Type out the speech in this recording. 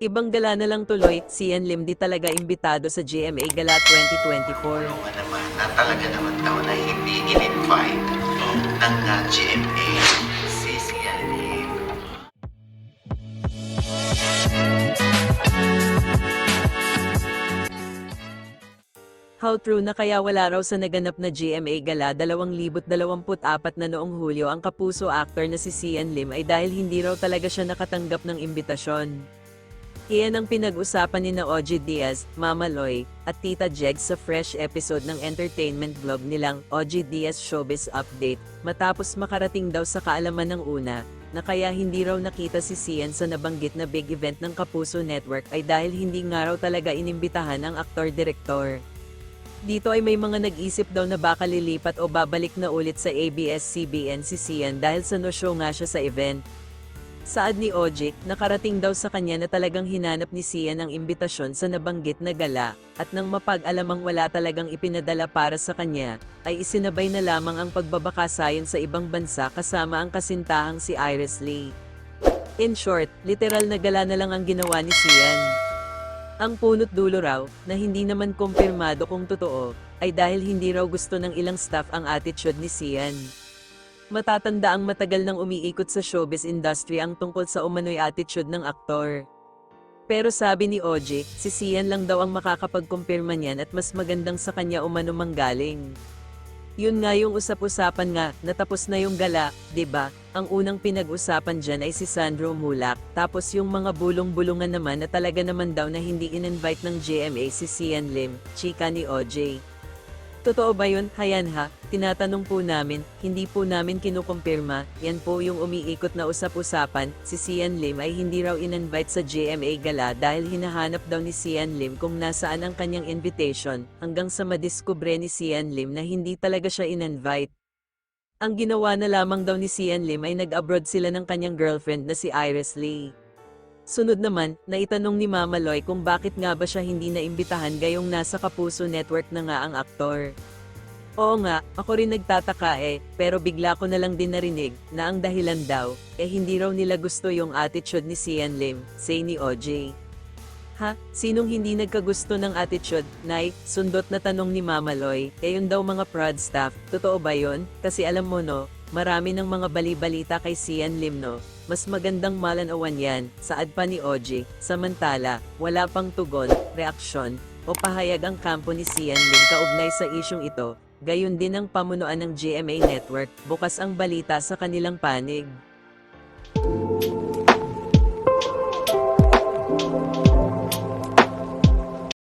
Ibang gala na lang tuloy, si Ian Lim di talaga imbitado sa GMA Gala 2024. Tulungan naman na talaga naman daw na hindi in-invite ng uh, GMA How true na kaya wala raw sa naganap na GMA Gala 2024 na noong Hulyo ang kapuso actor na si Sian Lim ay dahil hindi raw talaga siya nakatanggap ng imbitasyon. Iyan ang pinag-usapan ni na Diaz, Mama Loy, at Tita Jeg sa fresh episode ng entertainment vlog nilang OG Diaz Showbiz Update, matapos makarating daw sa kaalaman ng una, na kaya hindi raw nakita si Sian sa nabanggit na big event ng Kapuso Network ay dahil hindi nga raw talaga inimbitahan ang aktor-direktor. Dito ay may mga nag-isip daw na baka lilipat o babalik na ulit sa ABS-CBN si Sian dahil sa no-show nga siya sa event. Saad ni Ojik, nakarating daw sa kanya na talagang hinanap ni Sian ang imbitasyon sa nabanggit na gala, at nang mapag-alamang wala talagang ipinadala para sa kanya, ay isinabay na lamang ang pagbabakasayan sa ibang bansa kasama ang kasintahang si Iris Lee. In short, literal na gala na lang ang ginawa ni Sian. Ang punot dulo raw, na hindi naman kumpirmado kung totoo, ay dahil hindi raw gusto ng ilang staff ang attitude ni Sian. Matatanda ang matagal nang umiikot sa showbiz industry ang tungkol sa umano'y attitude ng aktor. Pero sabi ni OJ, si Sian lang daw ang makakapagkumpirma niyan at mas magandang sa kanya umano manggaling. Yun nga yung usap-usapan nga, natapos na yung gala, ba? Ang unang pinag-usapan dyan ay si Sandro Mulak, tapos yung mga bulong-bulungan naman na talaga naman daw na hindi in-invite ng GMA si Sian Lim, chika ni OJ. Totoo ba yun? Hayan ha, tinatanong po namin, hindi po namin kinukumpirma, yan po yung umiikot na usap-usapan, si Sian Lim ay hindi raw in-invite sa GMA Gala dahil hinahanap daw ni Sian Lim kung nasaan ang kanyang invitation, hanggang sa madiskubre ni Sian Lim na hindi talaga siya in-invite. Ang ginawa na lamang daw ni Sian Lim ay nag-abroad sila ng kanyang girlfriend na si Iris Lee. Sunod naman, naitanong ni Mama Loy kung bakit nga ba siya hindi naimbitahan gayong nasa Kapuso Network na nga ang aktor. Oo nga, ako rin nagtataka eh, pero bigla ko na lang din narinig na ang dahilan daw, eh hindi raw nila gusto yung attitude ni Sian Lim, say ni OJ. Ha? Sinong hindi nagkagusto ng attitude? Nay, sundot na tanong ni Mama Loy, eh yun daw mga prod staff, totoo ba yun? Kasi alam mo no, marami ng mga bali-balita kay Sian Lim no, mas magandang malanawan yan, saad pa ni OJ, samantala, wala pang tugon, reaksyon, o pahayag ang kampo ni Sian Lim kaugnay sa isyong ito, gayon din ang pamunuan ng GMA Network, bukas ang balita sa kanilang panig.